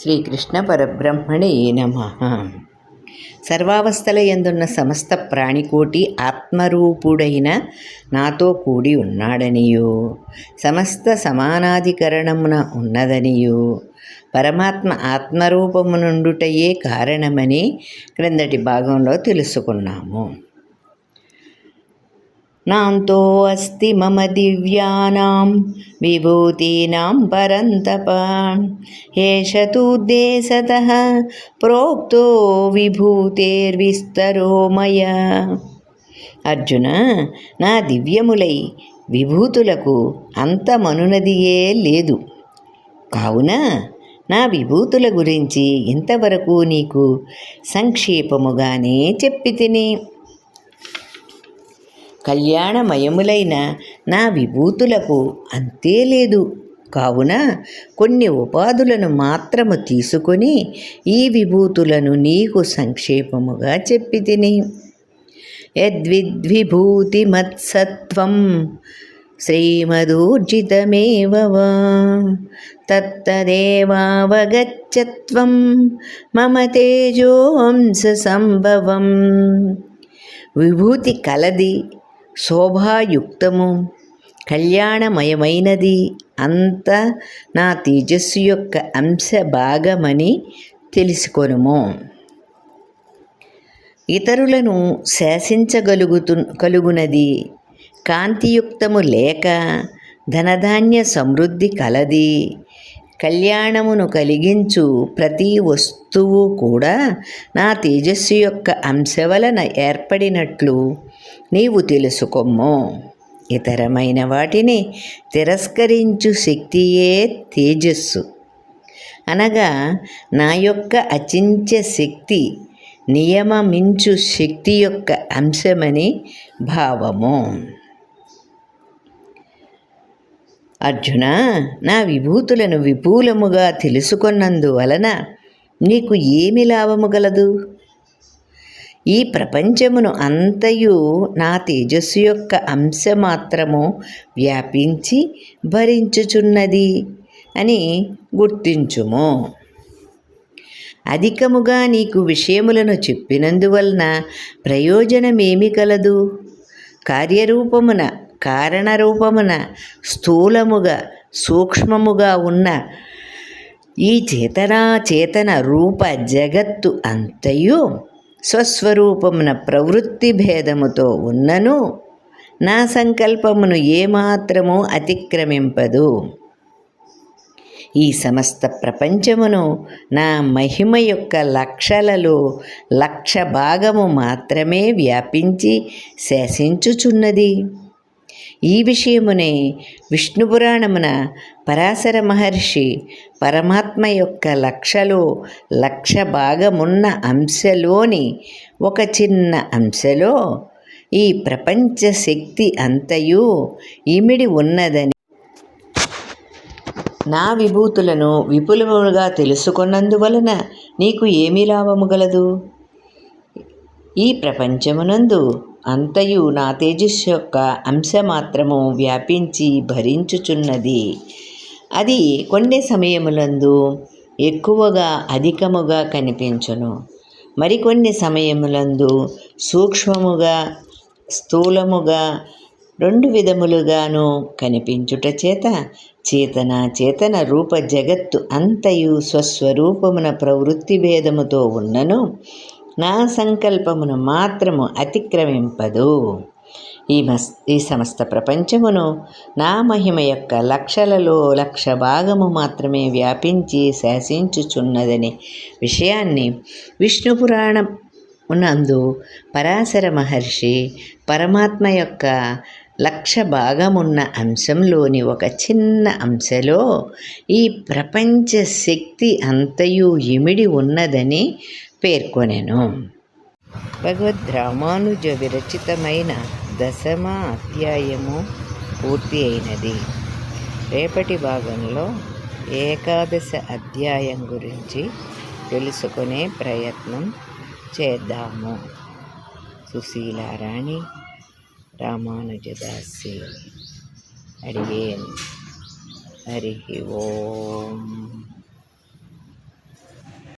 శ్రీకృష్ణ పరబ్రహ్మణే నమ. సర్వావస్థల ఎందున్న సమస్త ప్రాణికోటి ఆత్మరూపుడైన నాతో కూడి ఉన్నాడనియో. సమస్త సమానాధికరణమున ఉన్నదనియో. పరమాత్మ ఆత్మరూపమునుండుటయే కారణమని క్రిందటి భాగంలో తెలుసుకున్నాము. నాంతోస్తి మమ దివ్యానాం విభూతీనాం పరంతప ఏషతుద్దేశత ప్రోక్తో విభూతేర్విస్తరోమయ అర్జున నా దివ్యములై విభూతులకు అంతమనునదియే లేదు. కావున నా విభూతుల గురించి ఇంతవరకు నీకు సంక్షేపముగానే చెప్పి తిని. కళ్యాణమయములైన నా విభూతులకు అంతే లేదు. కావున కొన్ని ఉపాధులను మాత్రము తీసుకొని ఈ విభూతులను నీకు సంక్షేపముగా చెప్పి తిని. యద్విద్విభూతి మత్సత్వం శ్రీమదూర్జితమేవ వా తత్తదేవావగచ్చత్వం మమ తేజోంస సంభవం. విభూతి కలది శోభాయుక్తము. కళ్యాణమయమైనది అంత నా తేజస్సు యొక్క అంశ భాగమని తెలుసుకొనుము. ఇతరులను శాసించగలుగుతు కలుగునది. కాంతియుక్తము లేక ధనధాన్య సమృద్ధి కలది. కళ్యాణమును కలిగించు ప్రతి వస్తువు కూడా నా తేజస్సు యొక్క అంశ వలన ఏర్పడినట్లు నీవు తెలుసుకొమ్ము. ఇతరమైన వాటిని తిరస్కరించు శక్తియే తేజస్సు. అనగా నా యొక్క అచించ శక్తి నియమమించు శక్తి యొక్క అంశమని భావము. అర్జున నా విభూతులను విపులముగా తెలుసుకున్నందువలన నీకు ఏమి లాభము గలదు? ఈ ప్రపంచమును అంతయు నా తేజస్సు యొక్క అంశ మాత్రము వ్యాపించి భరించుచున్నది అని గుర్తించుము. అధికముగా నీకు విషయములను చెప్పినందువలన ప్రయోజనమేమి కలదు? కార్యరూపమున కారణరూపమున స్థూలముగా సూక్ష్మముగా ఉన్న ఈ చేతనా చేతన రూప జగత్తు అంతయు స్వస్వరూపమున ప్రవృత్తి భేదముతో ఉన్నను నా సంకల్పమును ఏమాత్రము అతిక్రమింపదు. ఈ సమస్త ప్రపంచమును నా మహిమ యొక్క లక్షలలో లక్ష భాగము మాత్రమే వ్యాపించి శాసించుచున్నది ఈ విషయమునే విష్ణు పురాణమున పరాశర మహర్షి పరమాత్మ యొక్క లక్షలో లక్ష భాగమున్న అంశలోని ఒక చిన్న అంశలో ఈ ప్రపంచ శక్తి అంతయు ఇమిడి ఉన్నదని నా విభూతులను విపులముగా తెలుసుకున్నందువలన నీకు ఏమి లాభము గలదు? ఈ ప్రపంచమునందు అంతయు నా తేజస్సు యొక్క అంశ మాత్రము వ్యాపించి భరించుచున్నది. అది కొన్ని సమయములందు ఎక్కువగా అధికముగా కనిపించును. మరికొన్ని సమయములందు సూక్ష్మముగా స్థూలముగా రెండు విధములుగాను కనిపించుట చేత చేతన చేతన రూప జగత్తు అంతయు స్వస్వరూపమున ప్రవృత్తి భేదముతో ఉన్నను. నా సంకల్పమును మాత్రము అతిక్రమింపదు. ఈ మస్ ఈ సమస్త ప్రపంచమును నా మహిమ యొక్క లక్షలలో లక్ష భాగము మాత్రమే వ్యాపించి శాసించుచున్నదని విషయాన్ని విష్ణు పురాణం నందు పరాశర మహర్షి పరమాత్మ యొక్క లక్ష భాగమున్న అంశంలోని ఒక చిన్న అంశలో ఈ ప్రపంచ శక్తి అంతయు ఇమిడి ఉన్నదని పేర్కొనెను. భగవద్ రామానుజ విరచితమైన దశమ అధ్యాయము పూర్తి అయినది. రేపటి భాగంలో ఏకాదశ అధ్యాయం గురించి తెలుసుకునే ప్రయత్నం చేద్దాము. సుశీలారాణి రామానుజదాసి అడిగేన్ హరి ఓం.